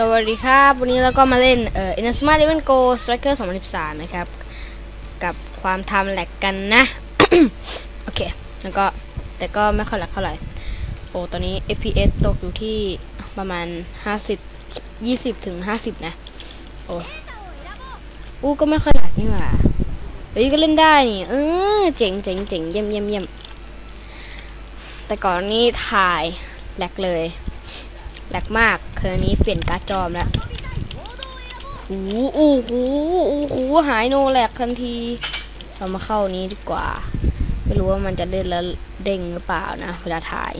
สวัสดีครับ วันนี้เราก็มาเล่นเอ่อ Inazuma Eleven Go Striker 2013 นะครับ กับความทม์แลกกันนะ โอเค แล้วก็ แต่ก็ไม่ค่อยแลกเท่าไหร่ โอ้ ตอนนี้ FPS ตกอยู่ที่ประมาณ 50 20 ถึง 50 นะ โอ้ อู้ก็ไม่ค่อยแลกนี่หว่า เฮ้ย ก็เล่นได้นี่ เออ เจ๋งเจ๋งเจ๋งเยี่ยมเยี่ยมเยี่ยมแต่ก่อนนี้ถ่ายแลกเลย แหลกมากคืนนี้เปลี่ยนการ์ดจอมแล้วหูอู้หูอู้หูหายโนแหลกทันที เรามาเข้านี้ดีกว่า ไม่รู้ว่ามันจะเล่นแล้วเด้งหรือเปล่านะ เวลาถ่าย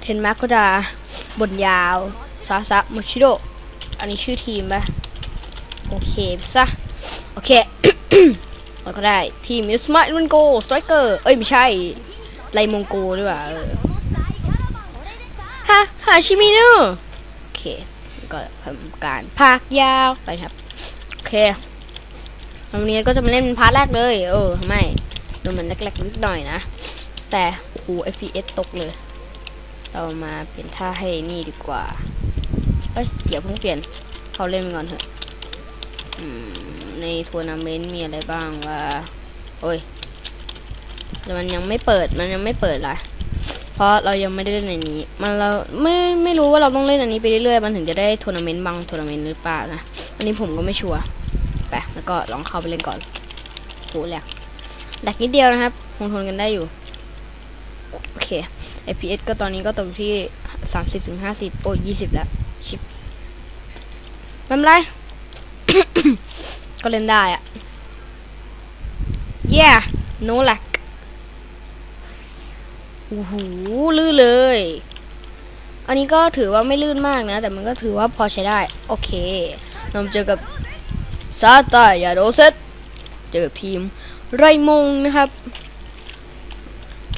เทนมาร์กก็จะบนยาว ซาซะมุชิโดอันนี้ชื่อทีมปะโอเคซะ โอเคเราก็ได้ทีมมิสมาร์มันโกสไตรเกอร์ เอ้ย ไม่ใช่ ไลมงโกด้วยว่ะ เออฮะฮาชิมิโนโอเค ก็ทำการพากยาวไปครับ โอเควันนี้ก็จะมาเล่นพาร์ทแรกเลย เออไม่ดูมันแรกๆนิดหน่อยนะ แต่โอ้ FPS ตกเลย เรามาเปลี่ยนท่าให้นี่ดีกว่า เอ้ยเดี๋ยวเพิ่งเปลี่ยนเขาเล่นก่อนเถอะในทัวร์นาเมนต์มีอะไรบ้างวะโอ้ยแต่มันยังไม่เปิดมันยังไม่เปิดละ เพราะเรายังไม่ได้เล่นในนี้ มันเราไม่ไม่รู้ว่าเราต้องเล่นอันนี้ไปเรื่อยๆ มันถึงจะได้ทัวร์นาเมนต์บางทัวร์นาเมนต์หรือเปล่านะ อันนี้ผมก็ไม่ชัวร์ ไปแล้วก็ลองเข้าไปเล่นก่อนโหแหลกแหลกนิดเดียวนะครับ คงทนกันได้อยู่ โอเค FPS ก็ตอนนี้ก็ตกที่สามสิบถึงห้าสิบโอ้ยี่สิบแล้ว ชิปไม่เป็นไร ก็เล่นได้อะ yeah no lag โอ้โหลื่นเลย อันนี้ก็ถือว่าไม่ลื่นมากนะ แต่มันก็ถือว่าพอใช้ได้ โอเคเราเจอกับซาตายาโดเซตเจอกับทีมไรมงนะครับ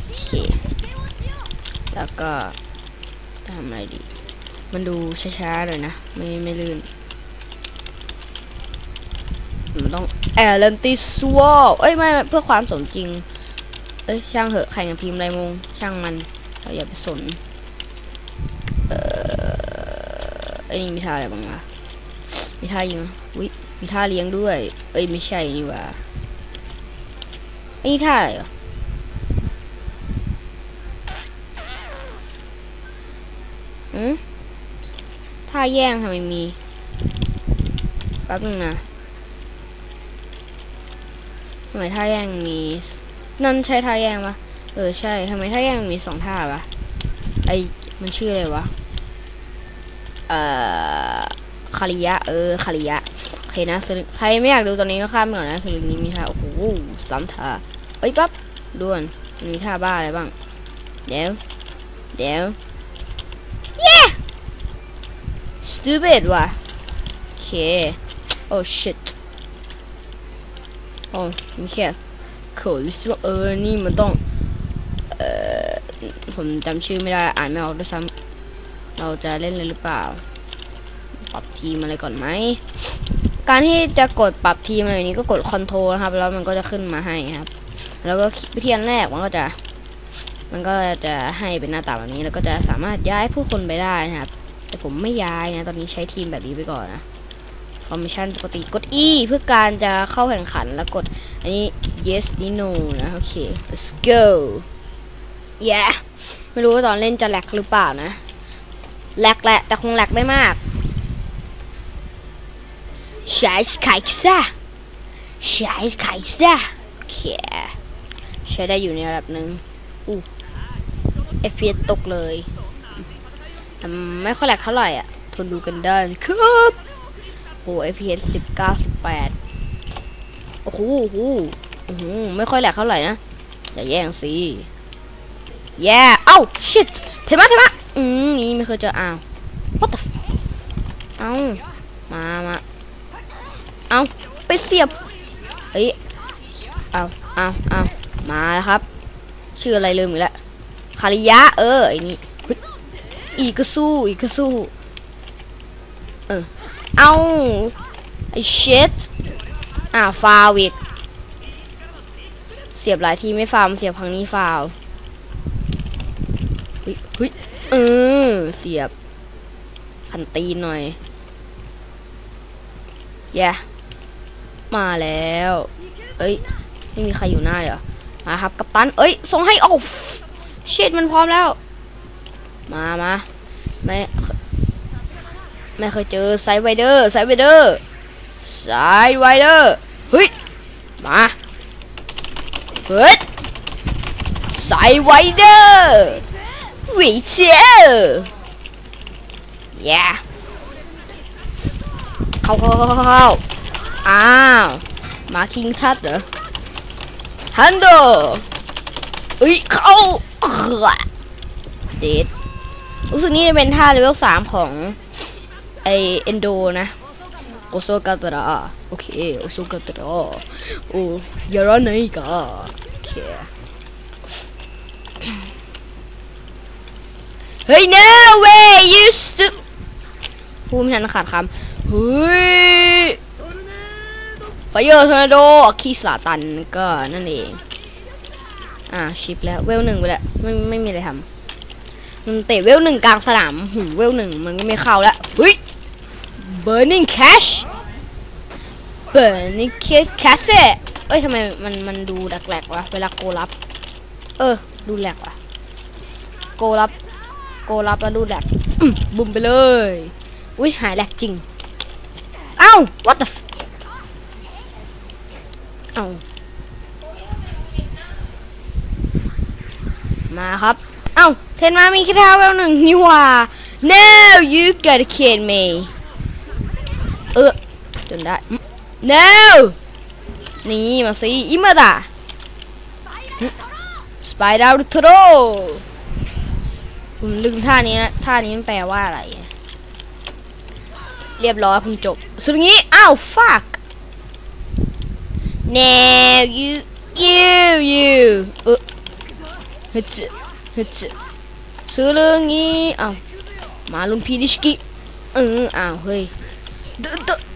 โอเคแล้วก็ทำอะไรดี มันดูช้าๆเลยนะ ไม่ไม่ลื่น มันต้องแอร์เลนติสวอลเอ้ยไมไม่เพื่อความสมจริง เอ้ยช่างเหอะใครกับพิมพ์ไรมงช่างมันเราอย่าไปสน เออไอ้นี่มีท่าอะไรบ้างวะมีท่ายิงวิมีท่าเลี้ยงด้วย เอ้ยไม่ใช่นี่ว่าไอ้นี่ท่าอะไรอืมท่าแย่งทำไมมีแป๊บนึงนะทำไมท่าแย่งมี นั่นใช่ท่าแยงปะเออใช่ทำไมท่าแยงมีสองท่าวะไอมันชื่ออะไรวะเอ่อคาริยะ เออคาริยะโอเคนะสลิงใครไม่อยากดูตอนนี้ก็ข้ามไปก่อนนะสลิงนี้มีท่าโอ้โหสามท่าเอ้ยปั๊บด่วนมันมีท่าบ้าอะไรบ้าง เดี๋ยว เดี๋ยว yeah stupid ว่ะโอเคโอ้ shit โอ้มีแค่ โคลิสว่าเออ นี่มันต้อง เอ่อผมจำชื่อไม่ได้ อ่านไม่ออกด้วยซ้ำเราจะเล่นเลยหรือเปล่า ปรับทีมอะไรก่อนไหม การที่จะกดปรับทีมอะไรนี้ก็กดคอนโทรลครับ แล้วมันก็จะขึ้นมาให้ครับ แล้วก็วิธีแรกมันก็จะ มันก็จะให้เป็นหน้าตาแบบนี้ แล้วก็จะสามารถย้ายผู้คนไปได้นะครับ แต่ผมไม่ย้ายนะ ตอนนี้ใช้ทีมแบบนี้ไปก่อนนะ คอมมิชชั่นปกติกด E เพื่อการจะเข้าแข่งขันแล้วกด อันนี้ yes นี่ no นะ โอเค let's go yeah ไม่รู้ว่าตอนเล่นจะแลกหรือเปล่านะแลกแหละ แต่คงแลกไม่มากใช้ไข่ซะใช้ไข่ซะโอเคใช้ได้อยู่ในระดับหนึ่งอู้ FPS ตกเลย ไม่ค่อยแหลกเท่าไหร่อะ ทนดูกันได้ครับ โอ้ FPS สิบเก้าสิบแปดโอ้โหโอ้โหโอ้โหไม่ค่อยแหลกเท่าไหร่นะ อย่าแย่งสิแย่เอ้า shit เทมะเทมะอืมนี่ไม่เคยเจออ้าว what the เอ้ามามาเอ้าไปเสียบเฮ้ยเอาเอาเอามาแล้วครับ ชื่ออะไรลืมอีกแล้วคาริยะ เออไอ้นี่อีกก็สู้อีกก็สู้ เออ เอาไอ้ shit อ่าฟาวอีก เสียบหลายทีไม่ฟาวเสียบครั้งนี้ฟาวเฮ้ยเออเสียบใครคันตีนหน่อยแย่มาแล้ว เอ้ย ไม่มีใครอยู่หน้าเลยเหรอ มาครับกัปตัน เอ้ย ส่งให้โอ้เชิดมันพร้อมแล้ว มามาไม่ ไม่เคยเจอไซไวเดอร์ไซไวเดอร์ไซไวเดอร์เฮ้ยมาเฮ้ยไซไวเดอร์วิเชียแย่เข้าเข้าเข้าเข้าอ้าวมาคิงทัดเหรอฮันโดเอ้ยเข้าเออเด็ดรู้สึกนี่จะเป็นท่าเลเวลสามของ ไอเอนโดนะโอโซกาตระโอเคโอโซกาตระโอ้ยาระไหนกะโอเคเฮ้ย no way you stu พูดไม่ทันขาดคำเฮ้ยไฟเยอร์ทอร์นาโดคีสลาตันก็นั่นเอง อ่าชิปแล้วเวลหนึ่งไปแล้วไม่ไม่มีอะไรทำมันเตะเวลหนึ่งกลางสนามหูเวลหนึ่งมันก็ไม่เข้าแล้วเฮ้ย burning cash burning cash เอ้ยทำไมมันมันดูแหลกๆวะเวลาโกรับเออ ดูแหลกวะโกรับโกรับแล้วดูแหลกบุ่มไปเลย อุ้ยหายแหลกจริง เอ้า what the เอ้ามาครับ เอ้า เทนมามีแค่เท้าแล้วหนึ่งนี่ว่า no you gotta kid me จนได้ no นี่มาสิอิมาดาสไปดาร์โทโรผมลืมท่านี้นะท่านี้มันแปลว่าอะไร เรียบร้อยผมจบ สุดงี้ อ้าว fuck no you you you เออฮึดฮึดซื้อเรื่องนี้อ้าวมาลุนพีดิชกิเอออ้าว เฮ้ยเดเดมันก็อีกเซอีกอ้าวเฮ้ยเมื่อกี้อีกซะ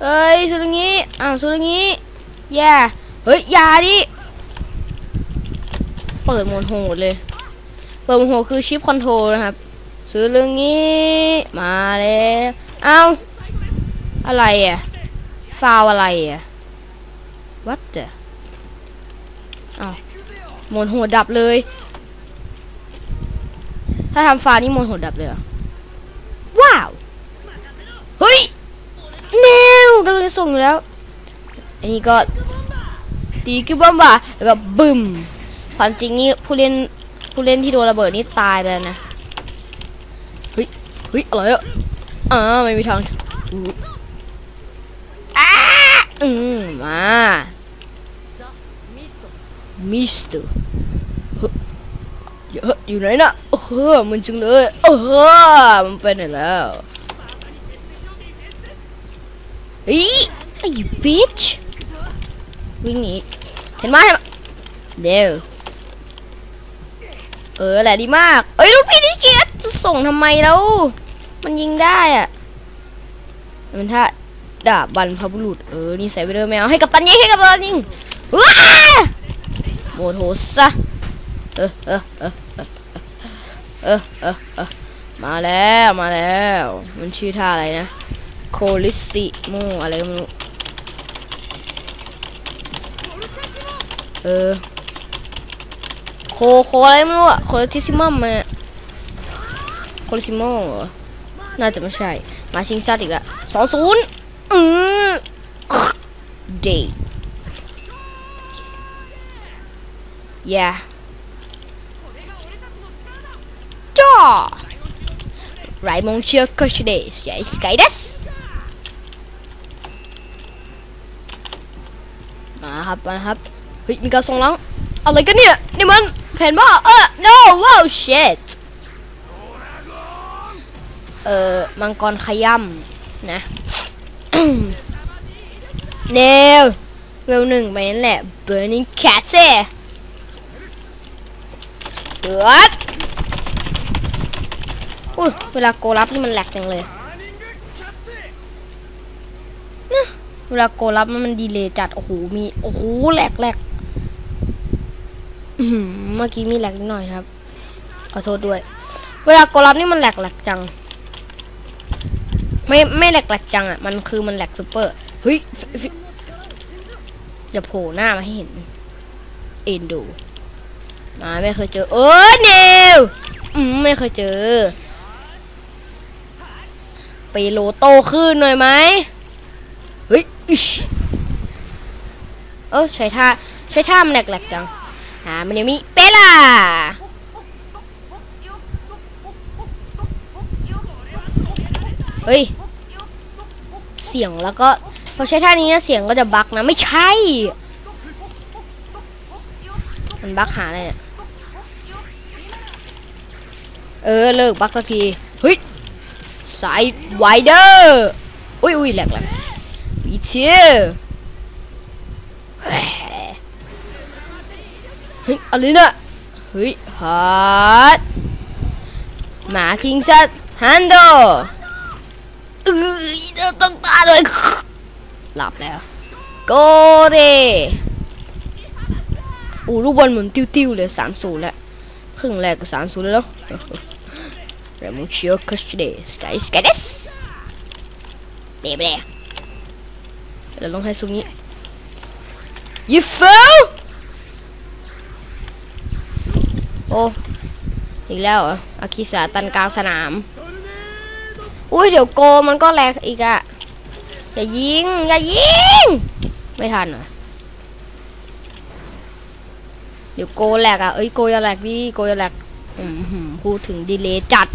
เด้อเออเด็ยืดเด็ส่งมาให้สุรุงี้ยูฟิลเอ้ยสุรุงี้อ้าวสุรุงี้ย่าเฮ้ยยาดิ เปิดโหมดโหดเลย เปิดโหมดโหดคือชิปคอนโทรลนะครับซื้อเรื่องนี้มาแล้วเอ้าอะไรอะฟาวอะไรอะ what the เอ้าโหมดโหดดับเลย ถ้าทำฟานี่โหมดโหดดับเลยเหรอว้าว เฮ้ยแนว กำลังจะส่งอยู่แล้ว อันนี้ก็ตีคือบอมบ่าแล้วก็บึมความจริงนี่ผู้เล่นผู้เล่นที่โดนระเบิดนี่ตายไปแล้วนะเฮ้ยเฮ้ยอะไรอะอ่าไม่มีทางอ้าอืมมามิสเตอร์เฮ้ยอะอยู่ไหนนะเออมันจังเลยเออมันไปไหนแล้ว เฮ้ยไอ้บิชวิ่งหนีเห็นไหมเดี๋ยวเออแหละดีมาก เอ้ยลูกพี่นี่เกียรจะส่งทำไมแล้ว มันยิงได้อะมันถ้าดาบบรรพบุรุษเออนี่ใส่ไปเลยแมวให้กับตันยิงให้กับตันยิงว้าโมโหซะเออเออเออเออเออเออเออมาแล้วมาแล้ว มันชื่อท่าอะไรนะ โคลิสิโมอะไรไม่รู้เออ โคโคอะไรไม่รู้อะโคทิซิมัมมันโคลิซิโมเหรอ น่าจะไม่ใช่ มาชิงซัดอีกละสองศูนย์อือเดย์ yeah จ้าไรมงเชื่อก็ชเดสใหญ่สกายเดส มาครับมาครับเฮ้ยมีการส่งหลังอะไรกันเนี่ยนี่มันแผนบ้าเออ no wow shit เอ่อมังกรขย่ำนะเนวเวลหนึ่งไปนั่นแหละ Burning Cat เซ่เดือดอุ้ยเวลาโกรับนี่มันแหลกจังเลยนะ เวลาโกรับมันมันดีเลยจัด โอ้โห มี โอ้โห แหลกแหลกเมื่อกี้มีแหลกนิดหน่อยครับ ขอโทษด้วย เวลาโกรับนี่มันแหลกแหลกจัง ไม่ไม่แหลกแหลกจังอะ มันคือมันแหลกซูเปอร์เฮ้ยอย่าโผล่หน้ามาให้เห็น เอ็นดูมาไม่เคยเจอ เออเนวอืมไม่เคยเจอ ไปโลโตขึ้นหน่อยไหม เฮ้ยอิ๊ชเออใช้ท่าใช้ท่ามันแหลกๆจังหามันยังมีเปล่าเฮ้ย เสียงแล้วก็พอใช้ท่านี้นะเสียงก็จะบักนะ ไม่ใช่ มันบักหาอะไรเนี่ยเออ เลิกบักสักที เฮ้ย สายไวเดอร์ อุ้ยอุ้ยแหลกแหลก วิเชียเฮ้ยอะไรเนี่ยเฮ้ยฮาร์ดหมาคิงชัดฮันโดเอ้ยเดี๋ยวต้องตาเลยหลับแล้วโกเดอู้ลูกบอลเหมือนติ้วๆเลยสามศูนย์แล้วครึ่งแรกก็สามศูนย์แล้ว Ramuccio Custody Sky Sky des เดี๋ยวไปเลยเราลงให้ซูมิ You fool โอ้อีกแล้วเหรออาคิสาตันกลางสนาม อุ้ยเดี๋ยวโกมันก็แลกอีกอะอย่ายิง อย่ายิง ไม่ทันเหรอเดี๋ยวโกแหลกอะเอ้ยโกอย่าแหลกดิโกอย่าแหลกอืมหืมพูดถึงดีเลย์จัด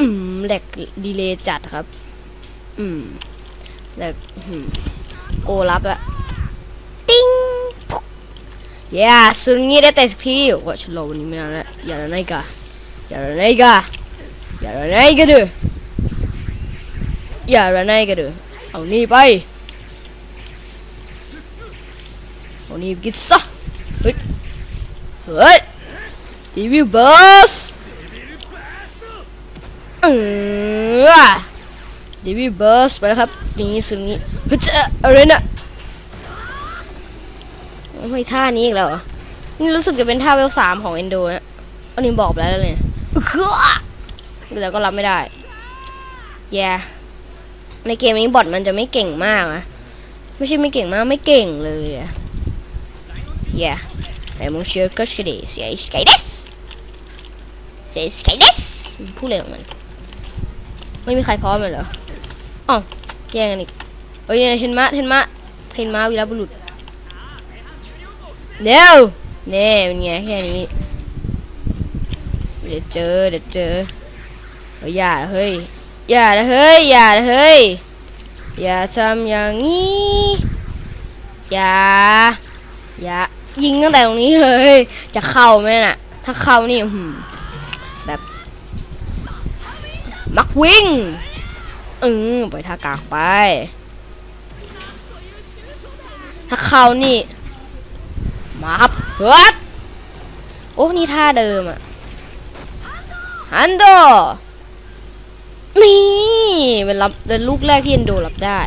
อืม แหลกดีเลย์จัดครับ อืมแหลกอืมโกรับอะติ้งอย่าสุดงี้ได้แต่สักทีว่าฉันรอวันนี้ไม่นานแล้วอย่าละไนกะอย่าละไนกะอย่าละไนกะเด้ออย่าละไนกะเด้อเอานี่ไปเอานี่กินซะเฮ้ยเฮ้ยรีวิวเบอร์ส เออเดวิเบิร์สไปแล้วครับนี่สุดนี้เฮ้ยอะไรนะไม่ท่านี้อีกแล้วนี่รู้สึกจะเป็นท่าเวลสามของเอนโดนะอันนี้บอกแล้วเลยคือแต่ก็รับไม่ได้แย่ในเกมนี้บอทมันจะไม่เก่งมากนะไม่ใช่ไม่เก่งมากไม่เก่งเลยอะแย่แต่มึงเชื่อก็ชื่อดิเสียสกายเดสเสียสกายเดสพูดเลยของมัน ไม่มีใครพร้อมเลยเหรออ๋อแย่งกันอีกเอ้ยเทนมะเทนมะเทนมะวีรบุรุษเร็วเน่เป็นไงแค่นี้เดี๋ยวเจอเดี๋ยวเจอเฮ้ยอย่าเฮ้ยอย่าเฮ้ยอย่าเฮ้ยอย่าทำอย่างนี้อย่าอย่ายิงตั้งแต่ตรงนี้เลยจะเข้าไหมน่ะ ถ้าเข้านี่หืม มักวิ่งอืมไปท่ากากไป ถ้าเขานี่ มาครับเฮ้ยโอ้นี่ท่าเดิมอะฮันโด นี่เป็นรับเป็นลูกแรกที่เอนโดรับได้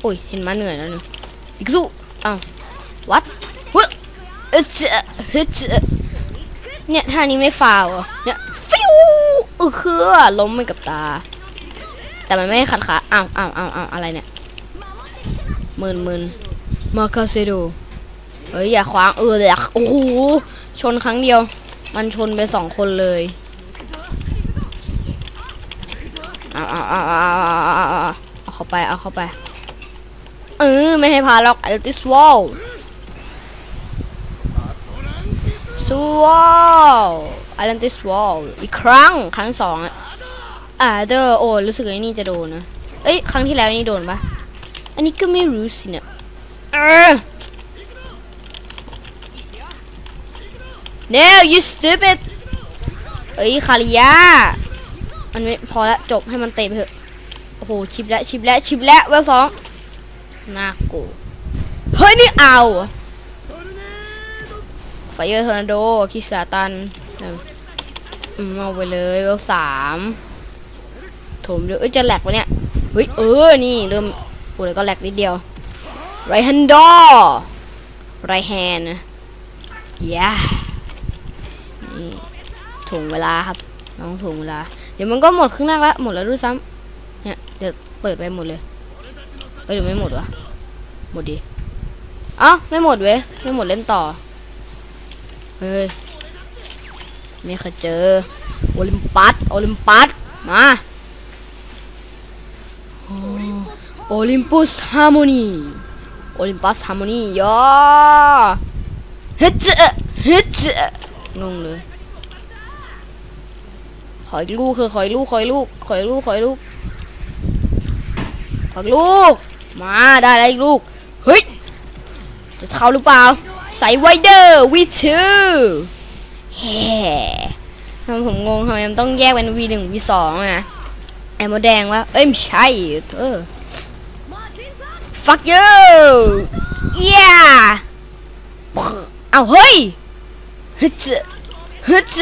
โอ้ย เห็นมาเหนื่อยแล้วนึงอีกสู้อ้าววัดเฮ้ยเฮ้ยเจ้าเฮ้ยเจ้าเนี่ยท่านี้ไม่ฟาวเหรอเนี่ย อือคือล้มไปกับตา แต่มันไม่ขันขาอ้าวอ้าวอ้าวอ้าวอะไรเนี่ยมืนมืนมาคาเซโดเฮ้ยอย่าขวางเออเลยโอ้โหชนครั้งเดียว มันชนไปสองคนเลยเอาเอาเอาเอาเอาเข้าไปเอาเข้าไปเออไม่ให้พาล็อกไอติสวอลสวอล ไอแลนติสวอลอีกครั้งครั้งสองอะอ่าเดอโอ้รู้สึกว่าไอ้นี่จะโดนนะ เอ้ย ครั้งที่แล้วนี่โดนปะอันนี้ก็ไม่รู้สิเนี่ยเออ No you stupid เอ้ยคาริยามันไม่พอละจบให้มันเตะไปเถอะโอ้โหชิปแล้วชิปแล้วชิปแล้วเวลสองน่ากูเฮ้ยนี่เอาไฟเยอร์ทอร์นาโดคิสลาตัน เอาไปเลยเวลสามถมเดี๋ยวเอ้ยจะแหลกวะเนี่ยเฮ้ยเออนี่เริ่มโอ้ยก็แหลกนิดเดียวไรฮันดอไรแฮนยานี่ถ่วงเวลาครับน้องถ่วงเวลา เดี๋ยวมันก็หมดครึ่งแรกละหมดแล้วด้วยซ้ำเนี่ยเดี๋ยวเปิดไปหมดเลยเอ้ยเดี๋ยวไม่หมดวะหมดดิอ้าไม่หมดเว้ยไม่หมดเล่นต่อเฮ้ย ไม่เคยเจอ โอลิมปัส โอลิมปัส มา โอลิมปัสฮาร์โมนี โอลิมปัสฮาร์โมนียอเฮ็ดเจเฮ็ดเจงงเลยขอยลูกคือขอยลูกขอยลูกขอยลูกขอยลูกขอยลูก มาได้แล้วอีกลูก เฮ้ย จะเข้าหรือเปล่า ใส่ไวเดอร์วีทู แฮ่ทำผมงงทำไมมันต้องแยกเป็น V หนึ่ง V สองอะแอมโมแดงวะเอ้ยไม่ใช่เออ fuck you yeah เอาเฮ้ยฮึดเจฮึดเจ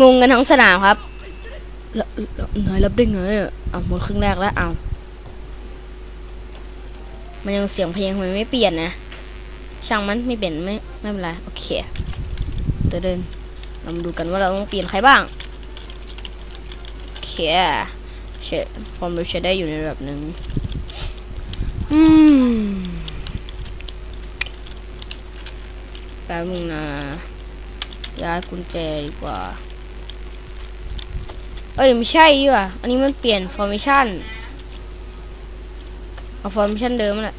งงกันทั้งสนามครับแล้วแล้วนายรับได้ไงอะเอาหมดครึ่งแรกแล้วเอามันยังเสียงเพลงมันไม่เปลี่ยนนะ ช่างมันไม่เปลี่ยนไม่ไม่เป็นไร โอเคเดินเดิน เรามาดูกันว่าเราต้องเปลี่ยนใครบ้างโอเคเชความรู้ใช้ได้อยู่ในระดับหนึ่งอืมแป๊บนึงนะย้ายกุญแจดีกว่า เอ้ยไม่ใช่ดีกว่า อันนี้มันเปลี่ยนฟอร์เมชันเอาฟอร์เมชันเดิมแหละ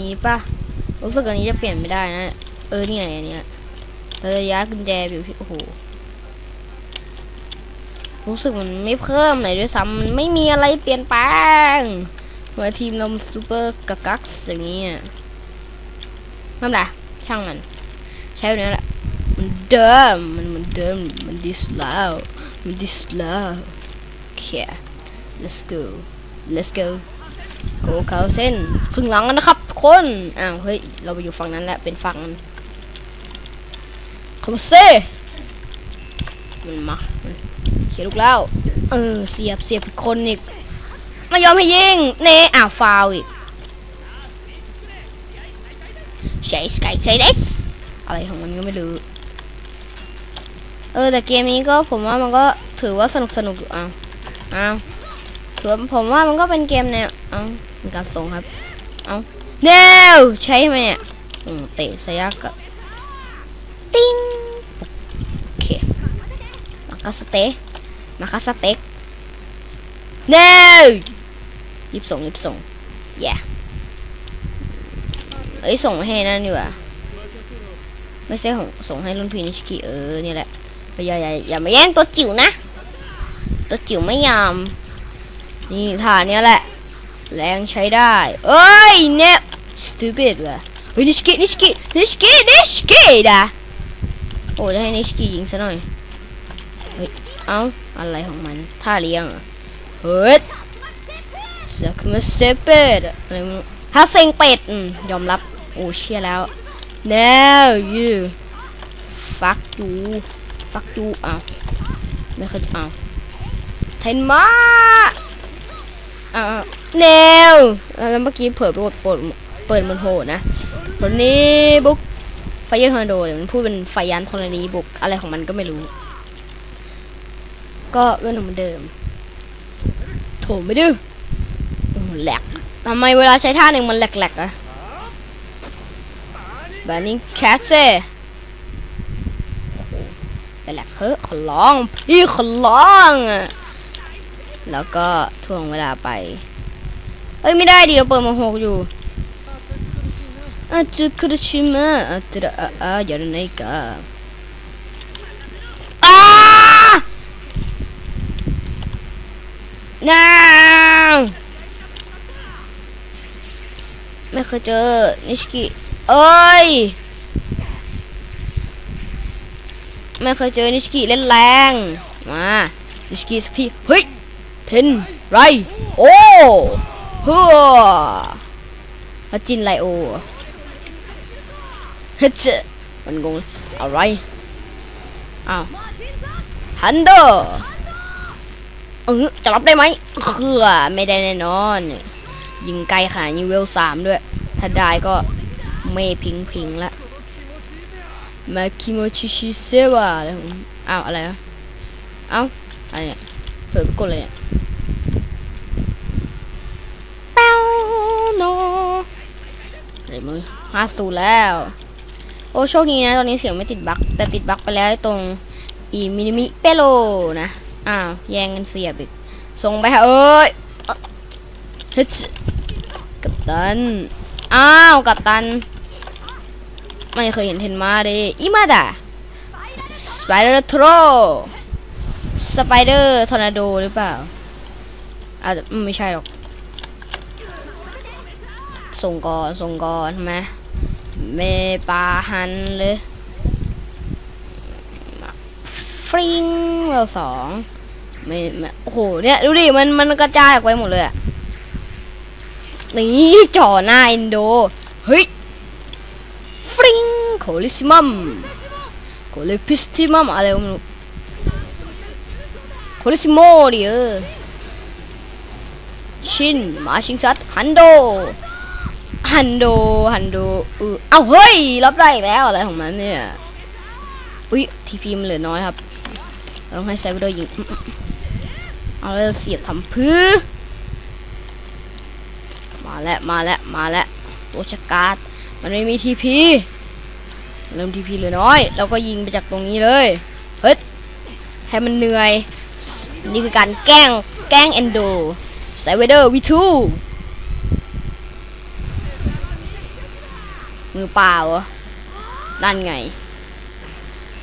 นี้ปะรู้สึกอันนี้จะเปลี่ยนไม่ได้นะ เออนี่ไงอันเนี้ย เราจะย้ายกุญแจอยู่ที่โอ้โหรู้สึกมันไม่เพิ่มไหนด้วยซ้ำมันไม่มีอะไรเปลี่ยนแปลงเหมือนทีมเราซูเปอร์กักกักอย่างนี้นั่นแหละช่างมันใช้แบบนี้แหละมันเดิมมันเหมือนเดิมมันดิสลาวมันดิสลาวโอเค let's go let's go โกเขาเส้นครึ่งหลังแล้วนะครับทุกคนอ้าวเฮ้ยเราไปอยู่ฝั่งนั้นแหละเป็นฝั่งนั้น เข้ามาเซ่มันมามันเขียนลูกแล้ว เออ เสียบเสียบอีกคนอีกไม่ยอมให้ยิง เน่อ้าวฟาวอีกใช้สกายใช้เด็กอะไรของมันก็ไม่รู้ เออ แต่เกมนี้ก็ผมว่ามันก็ถือว่าสนุกสนุกอยู่อ้าวอ้าวถือว่าผมว่ามันก็เป็นเกมแนวอ้าวมีการส่งครับอ้าวเนวใช่ไหมเนี่ยอืมเตะสยักกับ ติ้งโอเคมาคัสเตะมาคัสเต็กเนวรีบส่งรีบส่ง yeah เอ้ยส่งให้นั่นดีกว่าไม่ใช่ของส่งให้รุ่นพี่นิชกิเออนี่แหละอย่าอย่าอย่ามาแย่งตัวจิ๋วนะ ตัวจิ๋วไม่ยอมนี่ท่าเนี้ยแหละ แรงใช้ได้เอ้ยเนี่ย stupid ว่ะเฮ้ยนิชกินิชกินิชกินิชกิดะ โอ้จะให้นิชกิยิงซะหน่อย เฮ้ย เอ้าอะไรของมัน ท่าเลี้ยงเหรอเฮ้ยสักมาเซเปดอะไรมึงถ้าเซ็งเป็ดอืมยอมรับ โอ้เชี่ยแล้ว no you fuck you fuck you อ้าวไม่เคยอ้าวเทนมาอ้าวแนวแล้วเมื่อกี้เผลอไปกดเปิดเปิดมันโหดนะคนนี้บุก ไฟยันทอร์นาโดเดี๋ยวมันพูดเป็นไฟยันธรณีบุกอะไรของมันก็ไม่รู้ ก็เรื่องเหมือนเดิม โถมไม่ดื้อแหลกทำไมเวลาใช้ท่าหนึ่งมันแหลกๆอะแบบนี้แคสเซ่แต่แหลกเฮ้ยขอร้อง พี่ขอร้องอะแล้วก็ทวงเวลาไป เอ้ยไม่ได้ดิเราเปิดมาหกอยู่ อาจจะคุรชิมะอาจจะอ่าอ่าอย่าเนกะอ้า no ไม่เคยเจอนิชกิเอ้ยมไม่เคยเจอนิชกิเล่นแรงมานิชกิสักทีเฮ้ยเทนไรโอ้เฮ้อแล้วจินไลโอ เฮ้ยเจมันงงอะไรอ้าวฮันเดเออจะรับได้ไหมคือไม่ได้แน่นอน ยิงไกลขนาดนี้เวลสามด้วย ถ้าได้ก็ไม่พิงพิงละมาคิโมชิชิเซวะอะไรของอ้าวอะไรวะเอ้าอะไรเนี่ยเผลอไปกดเลยเนี่ยเป้าโนอะไรมึงห้าสูแล้ว โอ้โชคดีนะ ตอนนี้เสียงไม่ติดบั๊กแต่ติดบั๊กไปแล้วตรงอีมินิมิเปโลนะอ้าวแย่งกันเสียบอีกส่งไปฮะเอ้ยฮ้ยกับตันอ้าวกับตัน ไม่เคยเห็นเทนมาเลยอิมาดะสไปเดอร์ทรสไปเดอร์ทอร์นาโดหรือเปล่าอาจจะไม่ใช่หรอก ส่งก่อนส่งก่อนทำไม เมปาฮันเลยฟริงเวลสองไม่ไม่โอ้โหเนี่ยดูดิมันมันกระจายออกไปหมดเลยอะนี่จ่อหน้าเอนโดเฮ้ยฟริงโคลิซิมัมโคลิพิสติมัมอะไรไม่รู้โคลิซิโมดิเออชินมาชิงซัดฮันโด ฮันโดฮันโดเออเอาเฮ้ยรับได้อีกแล้วอะไรของมันเนี่ยอุ้ยทีพีมันเหลือน้อยครับเราต้องให้ไซเบอร์ยิงเอาแล้วเสียบทำพื้อมาแล้วมาแล้วมาแล้วตัวชะกาดมันไม่มีทีพีเริ่มทีพีเหลือน้อยเราก็ยิงไปจากตรงนี้เลยเฮ้ยให้มันเหนื่อยนี่คือการแกล้งแกล้งเอนโดไซเวเดอร์วีทู มือเปล่าเหรอนั่นไง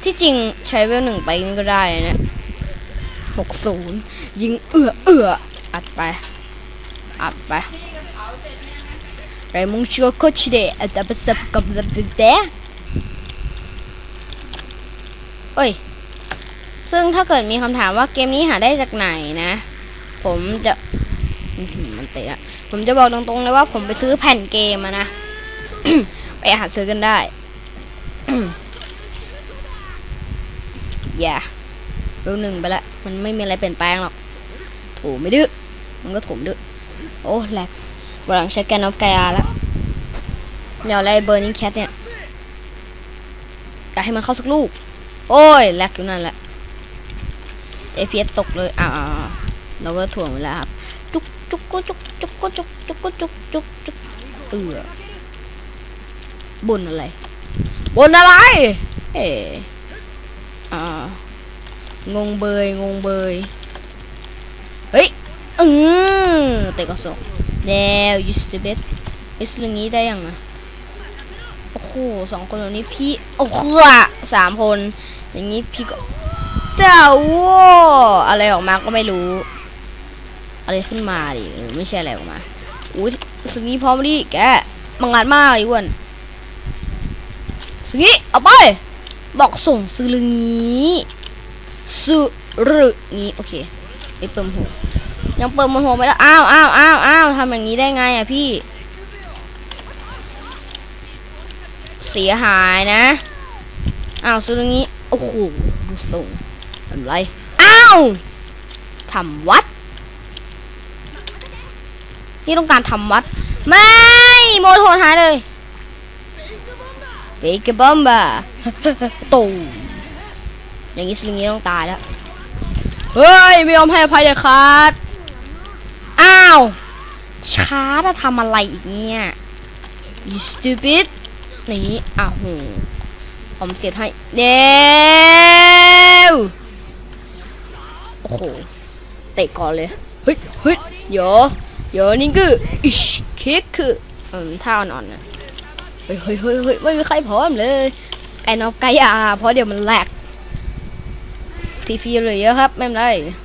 ที่จริงใช้เวลหนึ่งไปนี่ก็ได้นะหกศูนย์ยิงเอือเอืออัดไป อัดไปไรมุงชัวโคชเดะอัตประสบกับระเบิดแดเอ้ย ซึ่งถ้าเกิดมีคำถามว่าเกมนี้หาได้จากไหนนะ ผมจะมันเตะอะผมจะบอกตรงๆเลยว่าผมไปซื้อแผ่นเกมมานะ ไปหาซื้อกันได้ อย่ารูหนึ่งไปละ มันไม่มีอะไรเปลี่ยนแปลงหรอกโถไม่ดื้อ มันก็ถมดื้อ โอ้แหลกวันหลังใช้แกนอฟไกอาแล้วเดี๋ยวอะไรเบอร์นิงแคทเนี่ยอยากให้มันเข้าสักลูก โอ้ยแหลกอยู่นั่นแหละ APS ตกเลยอ้าเราก็ถ่วงไปแล้วครับ จุกจุกกุจุกจุกกุจุกจุกกุจุกจุกจุกเออ บนอะไร บนอะไร เอ๋อ่างงเบย งงเบย เฮ้ย อือเตะกระสอบแล้วยูสเตเบสไอ้สลึงนี้ได้ยังอะโอ้โหสองคนแบบนี้พี่ โอ้โหอะสามคน อย่างนี้พี่ก็เจ้าวัวอะไรออกมาก็ไม่รู้ อะไรขึ้นมาดิเออไม่ใช่อะไรออกมาอุ้ยสลึงนี้พร้อมดิแกมังงานมากไอ้อ้วน สงี้เอาไป บอกส่งซื้อลึงนี้ซื้อรึงี้โอเคไม่เปิมหัวยังเปิมมันหัวไม่ได้อ้าวอ้าวอ้าวอ้าวทำอย่างนี้ได้ไงอะพี่ เสียหายนะอ้าวซื้อลึงนี้โอ้โหส่งอะไรอ้าวทำวัด นี่ต้องการทำวัด ไม่โมโทนหายเลย เบเกบอมบ้าตูอย่างนี้สลิงนี้ต้องตายแล้ว เฮ้ย ไม่ยอมให้อภัยเด็ดขาดอ้าว ช้าจะทำอะไรอีกเนี่ย you stupid นี่อ้าวโหผมเสียบให้เดวโอ้โห เตะก่อนเลย เฮ้ยเฮ้ยโยโยนี่คืออิชคิกคืออืมท่าอ่อนนะ ฮ้ยเฮ้ยเฮ้ยเฮ้ยไม่มีใครพร้อมเลย ไก่นอกไก่อะเพราะเดี๋ยวมันแหลกทีพีเลยเยอะครับ ไม่เป็นไร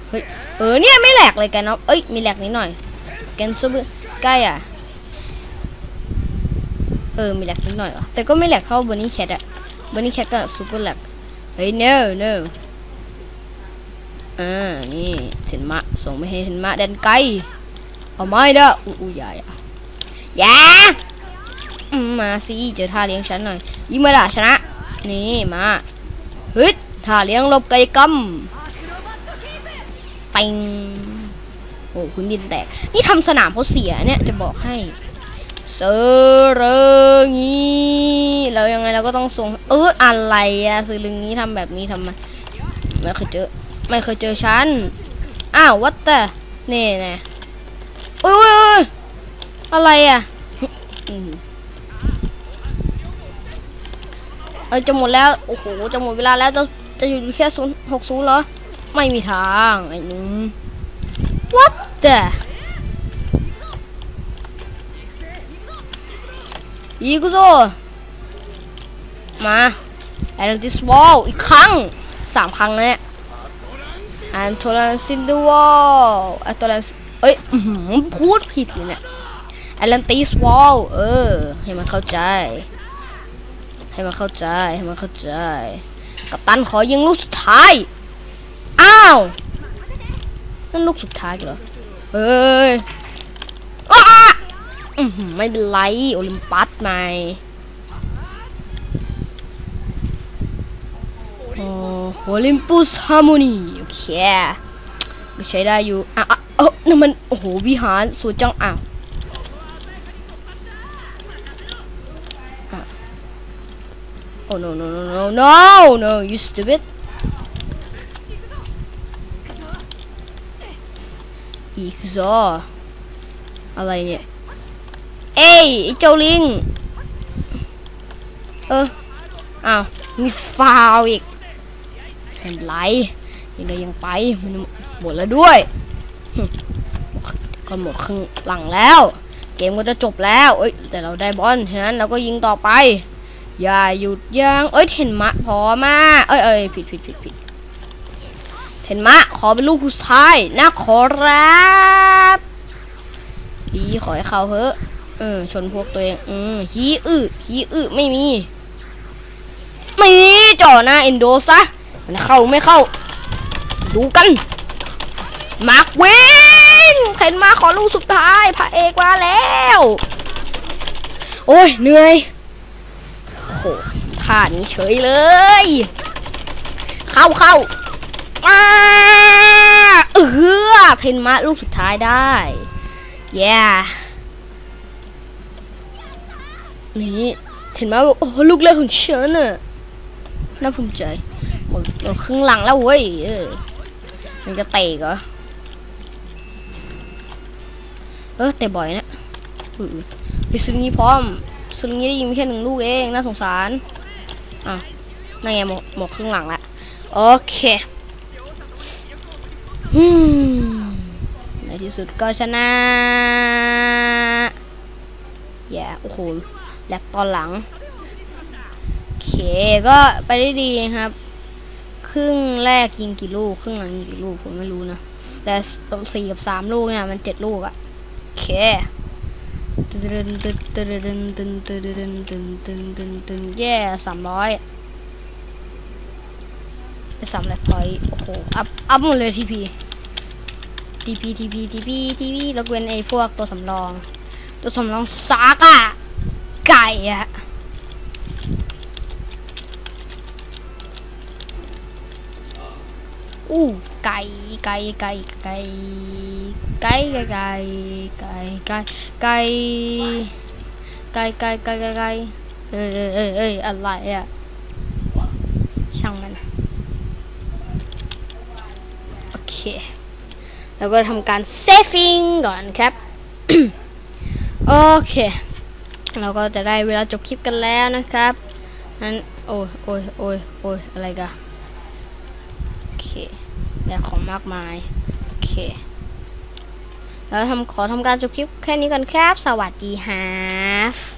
เฮ้ยเออเนี่ยไม่แหลกเลยไก่นอกเอ้ยมีแหลกนิดหน่อยแกนซูเปอร์ไก่อะเออมีแหลกนิดหน่อยวะแต่ก็ไม่แหลกเท่าบนนี่แคทอะบนนี่แคทก็ซูเปอร์แหลกเฮ้ย no no อ่านี่เห็นมะส่งไปให้เห็นมะแดนไกลเอาไม่เด้ออู้อู้อย่าอย่าอย่า มาสิเจอท่าเลี้ยงฉันหน่อยยิงมาด่าชนะ นี่มาเฮ้ยท่าเลี้ยงลบไกลกำปิงโอ้คุณดินแตก นี่ทำสนามเขาเสียเนี่ยจะบอกให้เซอร์เรงนี้เรายังไงเราก็ต้องส่งเอออะไรอะซื้อลึงนี้ทำแบบนี้ทำไมไม่เคยเจอไม่เคยเจอฉันอ้าววัดแต่นี่นะอุ้ยอุ้ยอุ้ยอะไรอะอืม เออจะหมดแล้ว โอ้โห จะหมดเวลาแล้ว จะจะอยู่แค่ศูนย์หกศูนย์เหรอ ไม่มีทางไอ้นุ่ม what the อีกุโซมาแอนดิสวอลอีกครั้งสามครั้งแล้วเนี่ยแอนโทลันซินดูวอลแอนโทลันเอ้ยพูดผิดเลยเนี่ยแอตแลนติสวอลเออ ให้มันเข้าใจ ให้มันเข้าใจให้มันเข้าใจ กัปตันขอยิงลูกสุดท้าย อ้าว นั่นลูกสุดท้ายเหรอ เฮ้ยอ้าไม่เป็นไร โอลิมปัสใหมโอ้โอลิมปัสฮาร์โมนีโอเคใช้ได้อยู่ อะอะเออนั่นมัน โอ้โห วิหารสวยจัง อ้าว Oh no no no no no no you stupid อีกซออะไรเนี่ย เอ้ยเจ้าลิง เออ อ้าว มีฟาวอีกเป็นไรยังไงยังไปมันหมดแล้วด้วย ก็หมดครึ่งหลังแล้ว เกมก็จะจบแล้ว เอ้ย แต่เราได้บอลฉะนั้นเราก็ยิงต่อไป อย่าหยุดยัง้งเอ้ยเห็นมะพอมา เอ้ยเอ้ยผิดผิดผิดผิดเห็นมะ ขอเป็นลูกผู้ชายนะขอรับดีขอให้เขาเถอะเออชนพวกตัวเอง อืมฮีอื้อฮีอื้อไม่มีมีจ่อหน้าเอนโดซะมันเข้าไม่เข้า ดูกันมาร์ควินเห็นมาขอลูกสุดท้ายพระเอกมาแล้ว โอ้ยเหนื่อย ท่านี้เฉยเลย เข้าเข้ามาเออเพนมาลูกสุดท้ายได้แย่นี่เห็นไหมาโอ้ลูกเล็กของฉันน่ะน่าภูมิใจหมดหมดครึ่งหลังแล้วเว้ยเออมันจะเตะเหรอเออเตะบ่อยนะอือดิซึงี้พร้อม ซึงี้ได้ยิงแค่หนึ่งลูกเอง น่าสงสาร อะนั่นไงหมดหมดครึ่งหลังละโอเคอืมในที่สุดก็ชนะแย่โอ้โหแลกตอนหลังโอเคก็ไปได้ดีครับ ครึ่งแรกยิงกี่ลูก ครึ่งหลังยิงกี่ลูกผมไม่รู้นะ แต่สี่กับสามลูกเนี่ยมันเจ็ดลูกอะโอเค แย่สามร้อยไปสามแลกพอยโอ้โห อัพ อัพหมดเลยทีพีทีพีทีพีทีพีทีพีแล้วเว้นไอ้พวกตัวสำรอง ตัวสำรองซากอะไก่อะอู้ไก่ไก่ไก่ไก่ ไก่ไก่ไก่ไก่ไก่ไก่ไก่ไก่ไก่ไก่ไก่เอ้ยเอ้ยเอ้ยเอ้ยอะไรอะช่างมัน โอเค แล้วก็ทำการ saving ก่อนครับ โอเค เราก็จะได้เวลาจบคลิปกันแล้วนะครับนั้นโอ้ยโอ้ยโอ้ยโอ้ยอะไรกัน โอเคแต่ของมากมาย โอเค แล้วทำขอทำการจบคลิปแค่นี้กันครับ สวัสดีฮะ